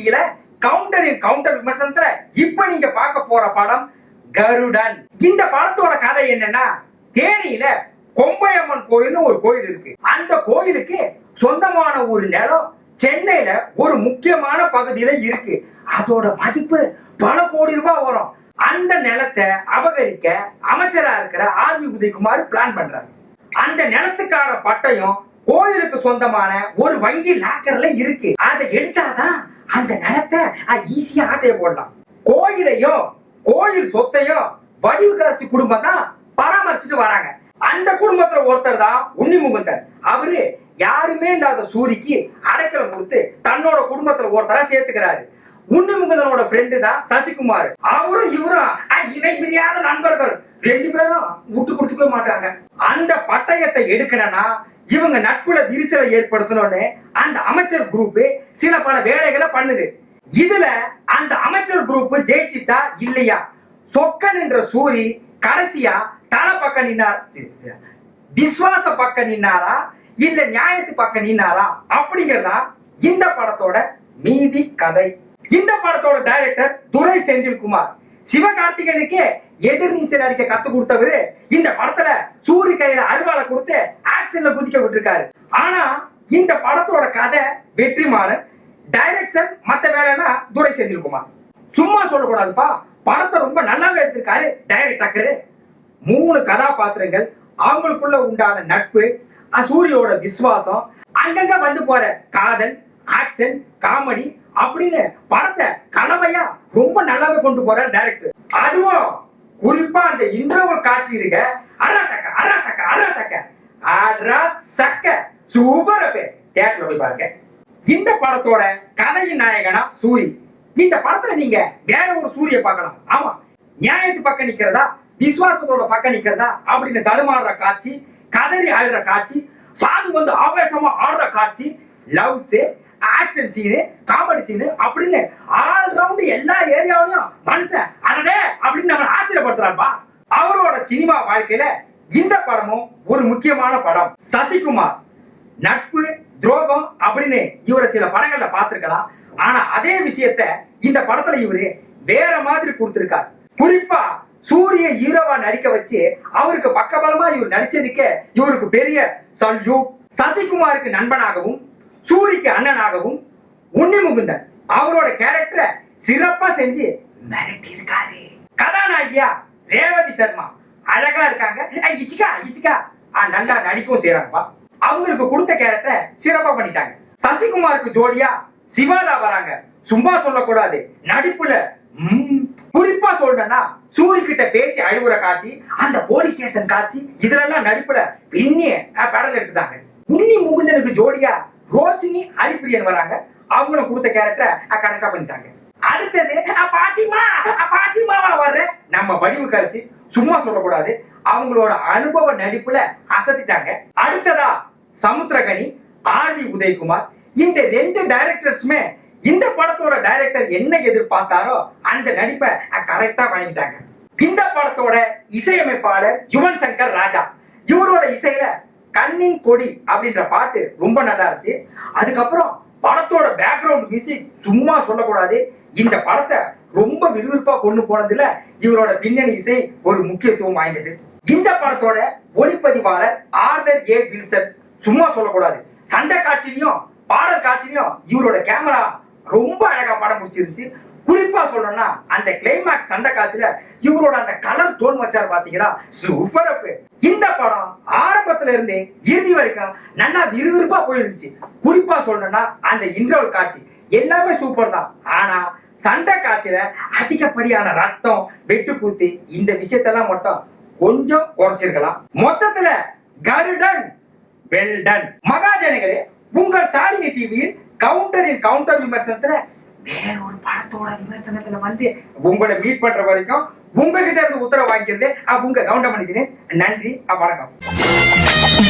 டிவியில கவுண்டரின் கவுண்டர் விமர்சனத்துல இப்ப நீங்க பார்க்க போற படம் கருடன். இந்த படத்தோட கதை என்னன்னா தேனியில கொம்பையம்மன் கோயில்னு ஒரு கோயில் இருக்கு. அந்த கோயிலுக்கு சொந்தமான ஒரு நிலம் சென்னையில ஒரு முக்கியமான பகுதியில இருக்கு. அதோட மதிப்பு பல கோடி ரூபாய் வரும். அந்த நிலத்தை அபகரிக்க அமைச்சரா இருக்கிற ஆர்வி உதயகுமார் பிளான் பண்றாரு. அந்த நிலத்துக்கான பட்டயம் கோயிலுக்கு சொந்தமான ஒரு வங்கி லாக்கர்ல இருக்கு. அதை எடுத்தாதான் அந்த நிலத்தை ஈஸியா ஆட்டைய போடலாம். கோயிலையும் கோயில் சொத்தையும் வடிவுக்கரசி குடும்பம் தான் பராமரிச்சுட்டு வராங்க. அந்த குடும்பத்துல ஒருத்தர் தான் உன்னி முகுந்தர். அவரு யாருமே இல்லாத சூரிக்கு அடைக்கலம் கொடுத்து தன்னோட குடும்பத்துல ஒருத்தரா சேர்த்துக்கிறாரு. உன்னி முகுந்தனோட ஃப்ரெண்டு தான் சசிகுமார். அவரும் இவரும் இணை பிரியாத நண்பர்கள். ரெண்டு பேரும் விட்டு கொடுத்துக்க மாட்டாங்க. அந்த பட்டயத்தை எடுக்கணும்னா இவங்க நட்புல விரிசலை ஏற்படுத்தணும்னு அந்த அமைச்சர் குரூப் சில பல வேலைகளை பண்ணுது. இதுல அந்த அமைச்சர் குரூப் ஜெயிச்சுச்சா இல்லையா? சொக்கன் என்ற சூரி கடைசியா தலை பக்கம் நின்னார்? விஸ்வாச பக்கம் நின்னாரா? இல்ல நியாயத்து பக்கம் நின்னாரா? அப்படிங்கறதா இந்த படத்தோட மீதி கதை. இந்த படத்தோட டைரக்டர் துரை செந்தில்குமார். சிவகார்த்திகேயனுக்கு எதிர்நீச்சல் அடிக்க கத்து கொடுத்தவரு இந்த படத்துல சூரி கையில அருவாளை கொடுத்து ஆக்ஷன்ல குதிக்க விட்டுருக்காரு ஆனா இந்த படத்தோட கதை வெற்றிமாறன் டைரக்ஷன் மத்த வேலைன்னா துரை செந்தில்குமார். சும்மா சொல்லக்கூடாதுப்பா. படத்தை ரொம்ப நல்லாவே எடுத்திருக்காரு டைரக்டர் மூணு கதாபாத்திரங்கள் அவங்களுக்குள்ள உண்டான நட்பு சூரியோட விசுவாசம் அங்கங்க வந்து போற காதல் ஆக்ஷன் காமெடி அப்படின்னு படத்தை கலவையா ரொம்ப நல்லாவே கொண்டு போற டைரக்டர் அதுவும் குறிப்பா அந்த இன்டர்வல் காட்சி இருக்க அரசக்க அரசக்க அரசக்க அரசக்க சூப்பர் பேர் தியேட்டர்ல போய் பாருங்க. இந்த படத்தோட கதையின் நாயகனா சூரி. இந்த படத்துல நீங்க வேற ஒரு சூரிய பார்க்கலாம். ஆமா. நியாயத்து பக்கம் நிக்கிறதா? விசுவாசத்தோட பக்கம் நிக்கிறதா? அப்படின்னு தடுமாறுற காட்சி கதறி ஆடுற காட்சி சாமி வந்து ஆவேசமா ஆடுற காட்சி loves action scene comedy scene அப்படின்னு ஆல் ரவுண்ட் எல்லா ஏரியாவிலையும் மனுஷன் அடடே அப்படின்னு நம்ம ஆச்சரியப்படுத்துறாருப்பா. அவரோட சினிமா வாழ்க்கையில இந்த படமும் ஒரு முக்கியமான படம். சசிகுமார் நட்பு துரோகம் அப்படின்னு இவரை சில படங்கள்ல பார்த்திருக்கலாம். ஆனா அதே விஷயத்த இந்த படத்துல இவரு வேற மாதிரி கொடுத்திருக்கார். குறிப்பா சூரிய ஹீரோவா நடிக்க வச்சு அவருக்கு பக்கபலமா இவர் நடிச்சதுக்கு இவருக்கு பெரிய சல்யூட் சசிகுமாருக்கு நண்பனாகவும் சூரிக்கு அண்ணனாகவும் உன்னி முகுந்தன் அவரோட கேரக்டரை சிறப்பா செஞ்சு மிரட்டி இருக்காரு கதாநாயகியா ரேவதி சர்மா. அழகா இருக்காங்க. ஐ, இச்சிக்கா ஆ, நல்லா நடிக்கவும் செய்யறாங்கப்பா அவங்களுக்கு கொடுத்த கேரக்டரை சிறப்பா பண்ணிட்டாங்க. சசிகுமாருக்கு ஜோடியா சிவாதா வராங்க. சும்மா சொல்லக்கூடாது. நடிப்புல குறிப்பா சொல்றேன்னா சூரி கிட்ட பேசி அழுகுற காட்சி அந்த போலீஸ் ஸ்டேஷன் காட்சி இதுலெல்லாம் நடிப்புல பின்னி படம் எடுத்துட்டாங்க. உன்னி முகுந்தனுக்கு ஜோடியா ரோஷினி ஹரிப்பிரியன் வராங்க. அவங்களும் கொடுத்த கேரக்டரை கரெக்டா பண்ணிட்டாங்க. அடுத்தது பாட்டிமா பாட்டிமாவா வர்ற? நம்ம வடிவுக்கரசி சும்மா சொல்லக்கூடாது. அவங்களோட அனுபவ நடிப்புல அசத்திட்டாங்க. அடுத்ததா சமுத்திரகனி ஆர்வி உதயகுமார். இந்த ரெண்டு டைரக்டர்ஸுமே இந்த படத்தோட டைரக்டர் என்ன எதிர்பார்த்தாரோ அந்த நடிப்பை கரெக்டா வழங்கிட்டாங்க இந்த படத்தோட இசையமைப்பாளர் யுவன் சங்கர் ராஜா. இவரோட இசையில கண்ணின் கொடி அப்படின்ற பாட்டு ரொம்ப நல்லா இருந்துச்சு. அதுக்கப்புறம் படத்தோட பேக்ரவுண்ட் மியூசிக் சும்மா சொல்லக்கூடாது. இந்த படத்தை ரொம்ப விறுவிறுப்பா கொண்டு போனதுல இவரோட பின்னணி இசை ஒரு முக்கியத்துவம் வாய்ந்தது. இந்த படத்தோட ஒளிப்பதிவாளர் ஆர்தர் ஏ வில்சன். சும்மா சொல்லக்கூடாது. சண்டை காட்சிலையும் பாடல் காட்சிலையும் இவரோட கேமரா ரொம்ப அழகா படம் முடிச்சிருந்துச்சு. குறிப்பா சொல்லணும்னா அந்த கிளைமேக்ஸ் சண்டை காட்சியில இவரோட அந்த கலர் தோன் வச்சாரு பாத்தீங்களா? சூப்பர் இந்த படம் தொடக்கத்துல இருந்தே இறுதி வரைக்கும் நல்லா விறுவிறுப்பா போயிருந்துச்சு. குறிப்பா சொல்லணும்னா அந்த இன்டர்வல் காட்சி எல்லாமே சூப்பர் தான். ஆனா சண்டை காட்சியில அதிகப்படியான ரத்தம் வெட்டு கூத்து இந்த விஷயத்தெல்லாம் மட்டும் கொஞ்சம் குறைச்சிருக்கலாம். மொத்தத்துல கருடன் வெல்டன். மகாஜனங்களே உங்கள் சாலினி டிவியில் கவுண்டரின் கவுண்டர் விமர்சனத்துல வேற ஒரு படத்தோட விமர்சனத்துல வந்து உங்களை மீட் பண்ற வரைக்கும் உங்ககிட்ட இருந்து உத்தரவு வாங்கிக்கிறது உங்க கவுண்ட பண்ணிக்கிறேன் நன்றி அஹ், வணக்கம்.